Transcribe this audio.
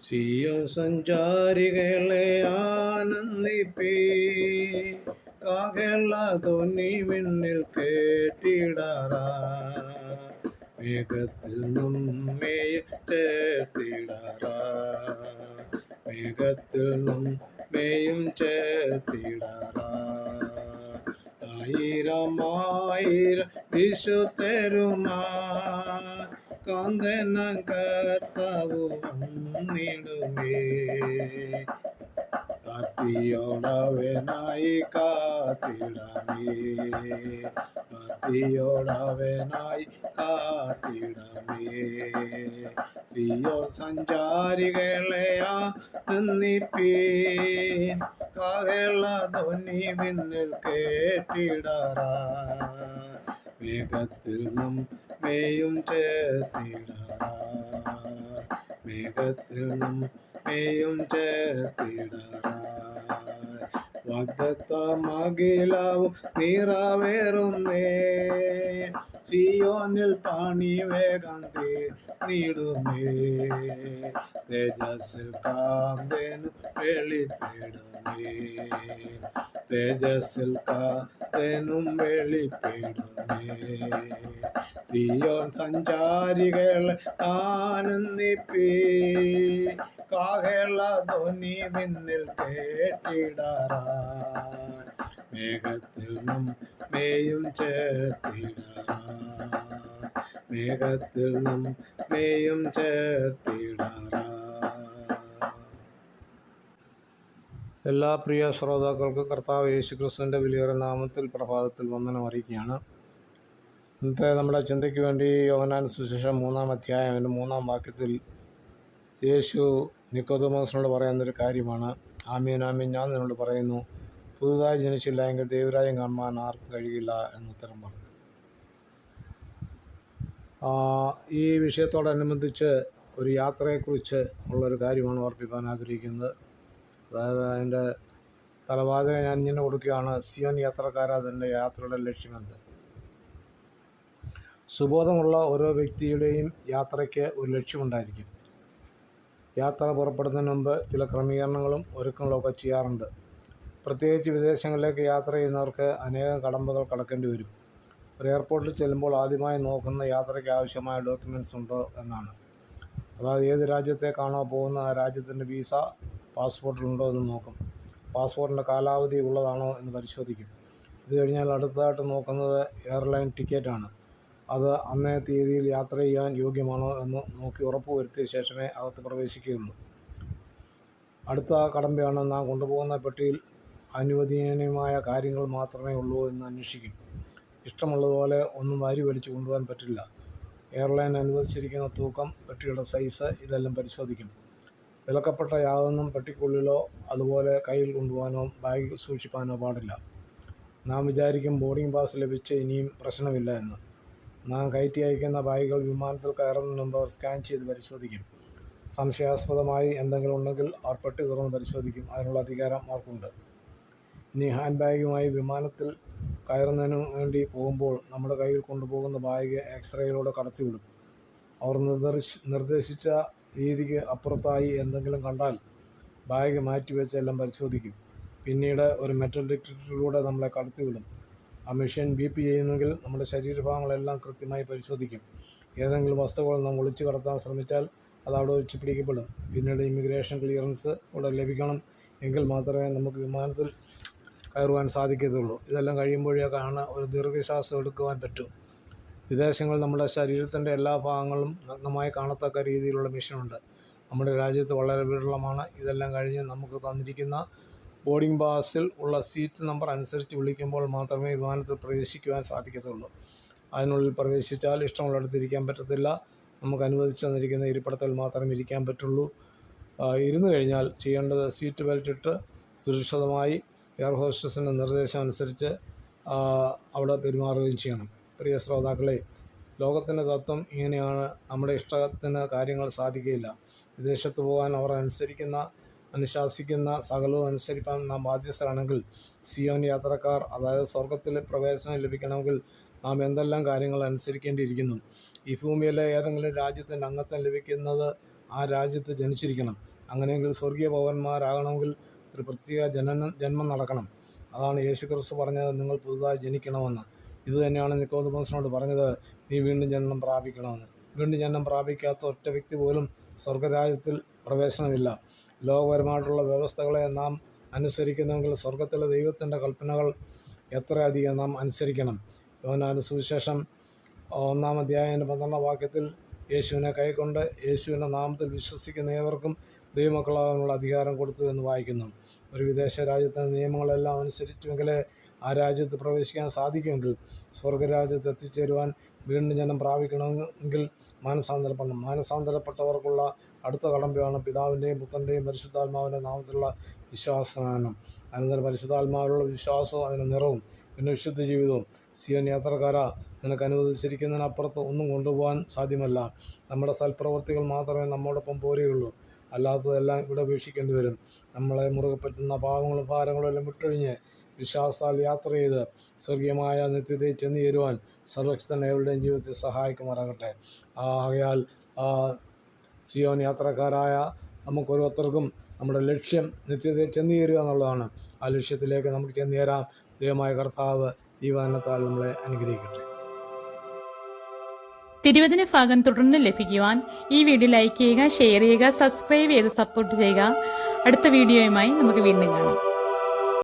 സിയോ സഞ്ചാരികളെ ആനന്ദിപ്പീ. കാകല തൊന്നി മിന്നിൽ കേട്ടിടാറാ. മേഘത്തിൽ നമ്മെ മേഘത്തിൽ നമ്മെയും ആയിരമായിരം ആയിരം ആയിരം വിശുദ്ധരുമാ. കാന്തന കർത്താവ് വന്നിടുമേ. കാത്തിയോടവനായി കാത്തിടമേ കത്തിയോടവനായി കാത്തിടമേ സിയോ സഞ്ചാരികളെ നിന്നിപ്പേ കാഹള ധ്വനി മിന്നൽ കേട്ടിടറാ. വേഗത്തിൽ നം മേയും ചേർത്തിടറാ മേഘത്തിൽ നം മേയും ചേർത്തിടറാ വാഗ്ദത്തമകിലാവും നീറാവേറുന്നേ. സിയോനിൽ പണി വേഗം നീടുമേ തേജസ്സിൽ കാന്തേനു വെളിപ്പെടുമേ തേജസ്സിൽ കാത്തനും വെളിപ്പെടുമേ സിയോൻ സഞ്ചാരികൾ ആനന്ദിപ്പീ. കാഹള ധ്വനി മിന്നിൽ കേട്ടിടറാ മേഘത്തിൽ നം മേയും ചേർത്തിടറാ മേഘത്തിൽ നം മേയും ചേർത്തിടറാ എല്ലാ പ്രിയ ശ്രോതാക്കൾക്കും കർത്താവ് യേശു ക്രിസ്തുവിന്റെ വിലയേറെ നാമത്തിൽ പ്രഭാതത്തിൽ വന്ദനം അറിയിക്കുകയാണ്. ഇന്നത്തെ നമ്മുടെ ചിന്തയ്ക്ക് വേണ്ടി യോഹനാൻ സുശേഷം മൂന്നാം അധ്യായം അതിന്റെ മൂന്നാം വാക്യത്തിൽ യേശു നിക്കോദമോസിനോട് പറയുന്നൊരു കാര്യമാണ്. ആമീൻ ആമീൻ. ഞാൻ നിന്നോട് പറയുന്നു പുതുതായി ജനിച്ചില്ല എങ്കിൽ ദൈവരാജ്യം കാണുവാൻ ആർക്കും കഴിയില്ല എന്ന് ഉത്തരം പറഞ്ഞു. ഈ വിഷയത്തോടനുബന്ധിച്ച് ഒരു യാത്രയെക്കുറിച്ച് ഉള്ളൊരു കാര്യമാണ് ഓർപ്പിക്കാൻ ആഗ്രഹിക്കുന്നത്. അതായത് അതിന്റെ തലവാചകം ഞാൻ ഇങ്ങനെ കൊടുക്കുകയാണ്. സിയോൻ യാത്രക്കാരാ തന്റെ യാത്രയുടെ ലക്ഷ്യമെന്ത് സുബോധമുള്ള ഓരോ വ്യക്തിയുടെയും യാത്രയ്ക്ക് ഒരു ലക്ഷ്യമുണ്ടായിരിക്കും. യാത്ര പുറപ്പെടുന്നതിന് മുമ്പ് ചില ക്രമീകരണങ്ങളും ഒരുക്കങ്ങളും ഒക്കെ ചെയ്യാറുണ്ട്. പ്രത്യേകിച്ച് വിദേശങ്ങളിലേക്ക് യാത്ര ചെയ്യുന്നവർക്ക് അനേകം കടമ്പകൾ കടക്കേണ്ടി വരും. ഒരു എയർപോർട്ടിൽ ചെല്ലുമ്പോൾ ആദ്യമായി നോക്കുന്ന യാത്രയ്ക്ക് ആവശ്യമായ ഡോക്യുമെന്റ്സ് ഉണ്ടോ എന്നാണ്. അതായത് ഏത് രാജ്യത്തേക്കാണോ പോകുന്ന ആ രാജ്യത്തിന്റെ വീസ പാസ്പോർട്ടിലുണ്ടോ എന്ന് നോക്കും. പാസ്പോർട്ടിന്റെ കാലാവധി ഉള്ളതാണോ എന്ന് പരിശോധിക്കും. ഇത് കഴിഞ്ഞാൽ അടുത്തതായിട്ട് നോക്കുന്നത് എയർലൈൻ ടിക്കറ്റാണ്. അത് അന്നേ തീയതിയിൽ യാത്ര ചെയ്യാൻ യോഗ്യമാണോ എന്ന് നോക്കി ഉറപ്പ് വരുത്തിയ ശേഷമേ അകത്ത് പ്രവേശിക്കുകയുള്ളൂ. അടുത്ത കടമ്പയാണ് നാം കൊണ്ടുപോകുന്ന പെട്ടിയിൽ അനുവദനീയമായ കാര്യങ്ങൾ മാത്രമേ ഉള്ളൂ എന്ന് അന്വേഷിക്കും. ഇഷ്ടമുള്ളതുപോലെ ഒന്നും വാരി വലിച്ചു കൊണ്ടുപോകാൻ പറ്റില്ല. എയർലൈൻ അനുവദിച്ചിരിക്കുന്ന തൂക്കം പെട്ടിയുടെ സൈസ് ഇതെല്ലാം പരിശോധിക്കും. വിലക്കപ്പെട്ട യാതൊന്നും പെട്ടിക്കുള്ളിലോ അതുപോലെ കയ്യിൽ കൊണ്ടുപോകാനോ ബാഗിൽ സൂക്ഷിപ്പാനോ പാടില്ല. നാം വിചാരിക്കും ബോർഡിംഗ് പാസ് ലഭിച്ച് ഇനിയും പ്രശ്നമില്ല എന്ന്. നാം കയറ്റി അയക്കുന്ന ബാഗുകൾ വിമാനത്തിൽ കയറുന്നതിന് മുമ്പ് സ്കാൻ ചെയ്ത് പരിശോധിക്കും. സംശയാസ്പദമായി എന്തെങ്കിലും ഉണ്ടെങ്കിൽ അവർ പെട്ടി തുറന്ന് പരിശോധിക്കും. അതിനുള്ള അധികാരം അവർക്കുണ്ട്. ഇനി ഹാൻഡ് ബാഗുമായി വിമാനത്തിൽ കയറുന്നതിന് വേണ്ടി പോകുമ്പോൾ നമ്മുടെ കയ്യിൽ കൊണ്ടുപോകുന്ന ബാഗ് എക്സ്റേയിലൂടെ കടത്തിവിടും. അവർ നിർദ്ദേശിച്ച രീതിക്ക് അപ്പുറത്തായി എന്തെങ്കിലും കണ്ടാൽ ബാഗ് മാറ്റിവെച്ച് എല്ലാം പരിശോധിക്കും. പിന്നീട് ഒരു മെറ്റൽ ഡിറ്റക്ടറിലൂടെ നമ്മളെ കടത്തിവിടും ആ മെഷീൻ ബി പി ചെയ്യുന്നെങ്കിൽ നമ്മുടെ ശരീരഭാഗങ്ങളെല്ലാം കൃത്യമായി പരിശോധിക്കും. ഏതെങ്കിലും വസ്തുക്കൾ നാം ഒളിച്ചു കടത്താൻ ശ്രമിച്ചാൽ അത് അവിടെ വെച്ച് പിടിക്കപ്പെടും. പിന്നീട് ഇമിഗ്രേഷൻ ക്ലിയറൻസ് ഇവിടെ ലഭിക്കണം. എങ്കിൽ മാത്രമേ നമുക്ക് വിമാനത്തിൽ കയറുവാൻ സാധിക്കത്തുള്ളൂ. ഇതെല്ലാം കഴിയുമ്പോഴേക്കാണ് ഒരു ദീർഘശ്വാസം എടുക്കുവാൻ പറ്റും. വിദേശങ്ങളിൽ നമ്മുടെ ശരീരത്തിന്റെ എല്ലാ ഭാഗങ്ങളും നഗ്നമായി കാണത്തക്ക രീതിയിലുള്ള മെഷീനുണ്ട്. നമ്മുടെ രാജ്യത്ത് വളരെ വിരളമാണ്. ഇതെല്ലാം കഴിഞ്ഞ് നമുക്ക് തന്നിരിക്കുന്ന ബോർഡിംഗ് പാസിൽ ഉള്ള സീറ്റ് നമ്പർ അനുസരിച്ച് വിളിക്കുമ്പോൾ മാത്രമേ വിമാനത്തിൽ പ്രവേശിക്കുവാൻ സാധിക്കത്തുള്ളൂ. അതിനുള്ളിൽ പ്രവേശിച്ചാൽ ഇഷ്ടമുള്ളിടത്ത് ഇരിക്കാൻ പറ്റത്തില്ല. നമുക്ക് അനുവദിച്ചു തന്നിരിക്കുന്ന ഇരിപ്പിടത്തിൽ മാത്രമേ ഇരിക്കാൻ പറ്റുള്ളൂ. ഇരുന്നു കഴിഞ്ഞാൽ ചെയ്യേണ്ടത് സീറ്റ് ബെൽറ്റ് ഇട്ട് സുരക്ഷിതമായി എയർ ഹോസ്റ്റസിന്റെ നിർദ്ദേശം അനുസരിച്ച് അവിടെ പെരുമാറുകയും ചെയ്യണം. പ്രിയ ശ്രോതാക്കളെ ലോകത്തിന്റെ തത്വം ഇങ്ങനെയാണ്. നമ്മുടെ ഇഷ്ടത്തിന് കാര്യങ്ങൾ സാധിക്കുകയില്ല. വിദേശത്ത് പോകാൻ അവർ അനുസരിക്കുന്ന അനുശാസിക്കുന്ന സകലവും അനുസരിപ്പാൻ നാം ബാധ്യസ്ഥരാണെങ്കിൽ സിയോൻ യാത്രക്കാർ അതായത് സ്വർഗത്തിൽ പ്രവേശനം ലഭിക്കണമെങ്കിൽ നാം എന്തെല്ലാം കാര്യങ്ങൾ അനുസരിക്കേണ്ടിയിരിക്കുന്നു? ഈ ഭൂമിയിലെ ഏതെങ്കിലും രാജ്യത്തിന്റെ അംഗത്വം ലഭിക്കുന്നത് ആ രാജ്യത്ത് ജനിച്ചിരിക്കണം. അങ്ങനെയെങ്കിൽ സ്വർഗീയ പൗരന്മാരാകണമെങ്കിൽ ഒരു പ്രത്യേക ജനനം ജന്മം നടക്കണം. അതാണ് യേശുക്രിസ്തു പറഞ്ഞത് നിങ്ങൾ പുതുതായി ജനിക്കണമെന്ന്. ഇത് തന്നെയാണ് നിക്കോദമോസിനോട് പറഞ്ഞത് നീ വീണ്ടും ജനനം പ്രാപിക്കണമെന്ന്. വീണ്ടും ജനനം പ്രാപിക്കാത്ത ഒറ്റ വ്യക്തി പോലും സ്വർഗരാജ്യത്തിൽ പ്രവേശനമില്ല. ലോകപരമായിട്ടുള്ള വ്യവസ്ഥകളെ നാം അനുസരിക്കുന്നെങ്കിൽ സ്വർഗത്തിലെ ദൈവത്തിന്റെ കൽപ്പനകൾ എത്രയധികം നാം അനുസരിക്കണം? യോനാന്റെ സുവിശേഷം ഒന്നാം അധ്യായന്റെ പന്ത്രണ്ടാം വാക്യത്തിൽ യേശുവിനെ കൈക്കൊണ്ട് യേശുവിന്റെ നാമത്തിൽ വിശ്വസിക്കുന്ന ഏവർക്കും ദൈവമക്കളാകാനുള്ള അധികാരം കൊടുത്തു എന്ന് വായിക്കുന്നു. ഒരു വിദേശ രാജ്യത്തെ നിയമങ്ങളെല്ലാം അനുസരിച്ചുവെങ്കിലേ ആ രാജ്യത്ത് പ്രവേശിക്കാൻ സാധിക്കുമെങ്കിൽ സ്വർഗരാജ്യത്ത് എത്തിച്ചേരുവാൻ വീണ്ടും ജനം പ്രാപിക്കണമെങ്കിൽ മാനസാന്തരപ്പെടണം. മാനസാന്തരപ്പെട്ടവർക്കുള്ള അടുത്ത കടമ്പയാണ് പിതാവിന്റെയും പുത്രന്റെയും പരിശുദ്ധാത്മാവിന്റെ നാമത്തിലുള്ള വിശ്വാസനാനം. അനന്തരം പരിശുദ്ധാത്മാവിലുള്ള വിശ്വാസവും അതിന്റെ നിറവും പിന്നെ വിശുദ്ധ ജീവിതവും? സിയോൻ യാത്രക്കാര നിനക്ക് അനുവദിച്ചിരിക്കുന്നതിനപ്പുറത്ത് ഒന്നും കൊണ്ടുപോകാൻ സാധ്യമല്ല. നമ്മുടെ സൽപ്രവർത്തികൾ മാത്രമേ നമ്മോടൊപ്പം പോരുകയുള്ളൂ. അല്ലാത്തതെല്ലാം ഇവിടെ ഉപേക്ഷിക്കേണ്ടി വരും. നമ്മളെ മുറുകെ പറ്റുന്ന പാവങ്ങളും ഭാരങ്ങളും എല്ലാം വിട്ടൊഴിഞ്ഞ് വിശ്വാസത്താൽ യാത്ര ചെയ്ത് സ്വർഗീയമായ നിത്യതയിൽ ചെന്ന് ചേരുവാൻ സർവക്ഷൻ എവരുടെയും ജീവിതത്തിൽ സഹായിക്കുമാറാകട്ടെ. ആകയാൽ സിയോൻ യാത്രക്കാരായ നമുക്കോരോരുത്തർക്കും നമ്മുടെ ലക്ഷ്യം നിത്യതയിൽ ചെന്ന് ചേരുക എന്നുള്ളതാണ്. ആ ലക്ഷ്യത്തിലേക്ക് നമുക്ക് ചെന്ന് ചേരാം. ദൈവമായ കർത്താവ് ഈ വചനത്താൽ നമ്മളെ അനുഗ്രഹിക്കട്ടെ. തിരുവചന ഭാഗം തുടർന്ന് ലഭിക്കുവാൻ ഈ വീഡിയോ ലൈക്ക് ചെയ്യുക ഷെയർ ചെയ്യുക സബ്സ്ക്രൈബ് ചെയ്ത് സപ്പോർട്ട് ചെയ്യുക. അടുത്ത വീഡിയോയുമായി നമുക്ക് വീണ്ടും കാണാം.